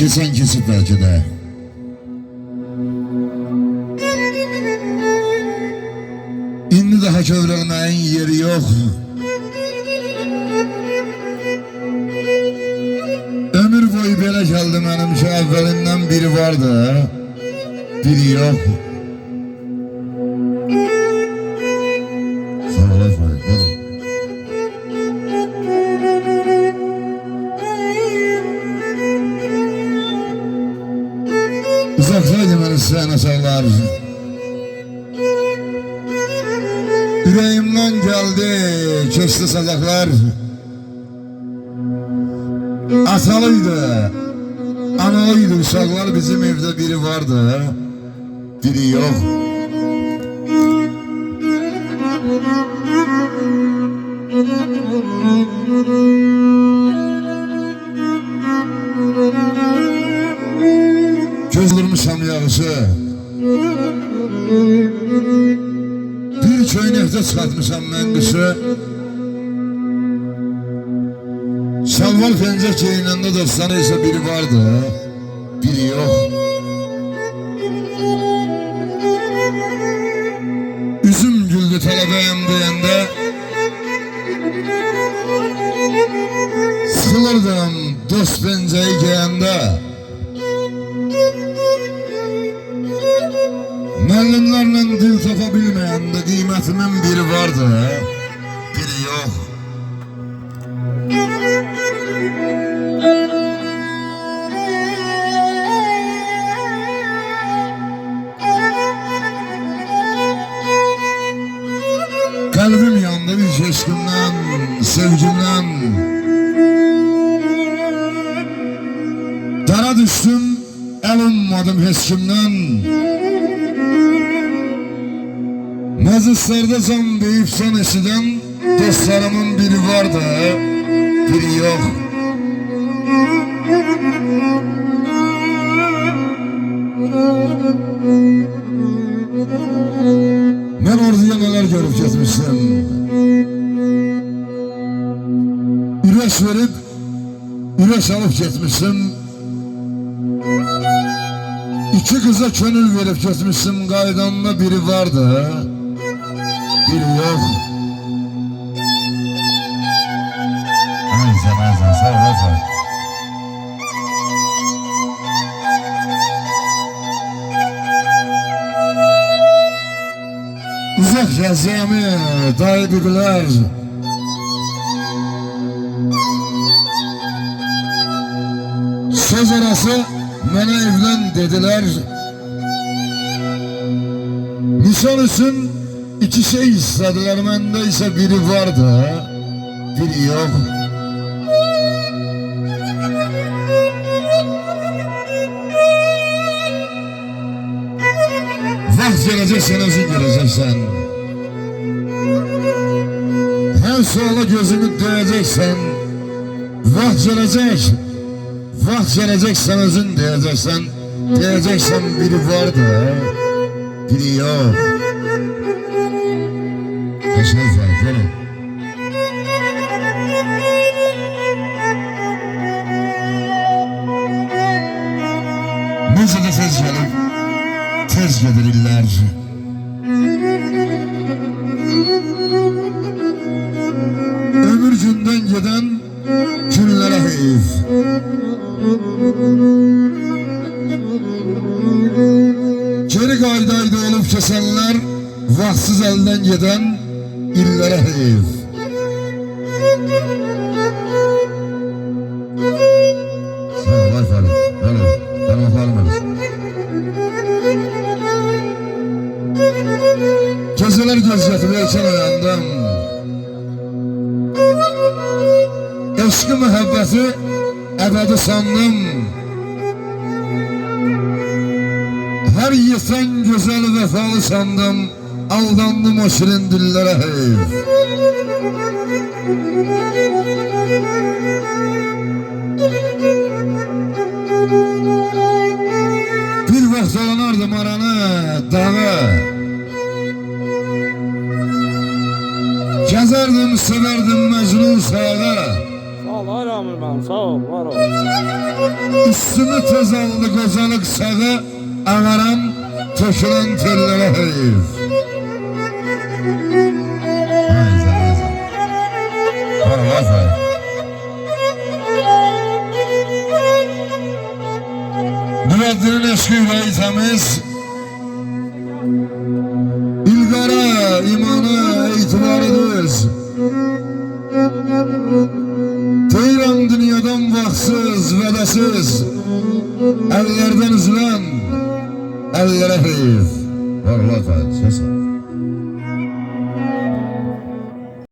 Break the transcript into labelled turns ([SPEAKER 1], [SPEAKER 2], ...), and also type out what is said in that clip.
[SPEAKER 1] Kesen kesip belki de. İndi daha kövrəlməyin yeri yok. Ömür boyu belə gəldi mənim ki, əvvəlindən biri vardı, biri yok. Sənə sağlar. Yüreğimden geldi keçti sazaklar. Asalıydı, analıydı uşaklar bizim evde biri vardı, biri yok. Bir köynəkdə çıxartmışam mən qışı. Şalvar pencək geyinəndə dostana isə biri vardı, biri yox. Üzüm güldü tələbəyəm deyəndə Sıxılırdım dost pencəyi geyəndə qiymətimin biri vardı, biri yox. Kalbim yandı bir eşkimden, sevgimden. Dara düştüm, el ummadım heç kimden. Məclislərdə can deyib son eşidən Dostlarımın biri vardı, biri yox Mən orduya nələr görüb getmişdim Ürəş verib, ürəş alıb getmişdim İki kıza könül verip getmişsin Qaydanda biri vardı Biri yok Ay sen ay sen sağ ol. Uzak yazımı dayı bibiler Söz arası Mənə evlən dedilər Nişan üçün iki şey istədilər Məndə isə biri vardı Biri yox Vaxt gələcəksən özün görəcəksən Hər suala gözümü döyəcəksən Vaxt gələcək Vaxt gələcəksən özün deyəcəksən Deyəcəksən biri vardı Biri yox Təşəkkür ederim Necə də tez gəlib Tez gedir illər Ömür gündən gedən günlərə heyif. Geri qaydaydı olub kəsənlər Vaxtsız əldən gedən falim alo. Geceler gözletirken uyandım Eşki mühebbeti ebedi sandım. Her yesen güzel vefalı sandım Aldandım o şirin dillere heyif Bir vaxt dolanardım aranı, dağı Gezerdim, severdim Mecnun
[SPEAKER 2] ay Ramil mənim, sağ ol, var ol.
[SPEAKER 1] Üstümü tez aldı qozanıq sağı Ağaram tökülən tellərə heyif itemiz İlgara, imanı, itibarıdır Deyirəm dünyadan vaxtsız, vədəsiz Əllərdən üzülən Əllərə heyif Var səsə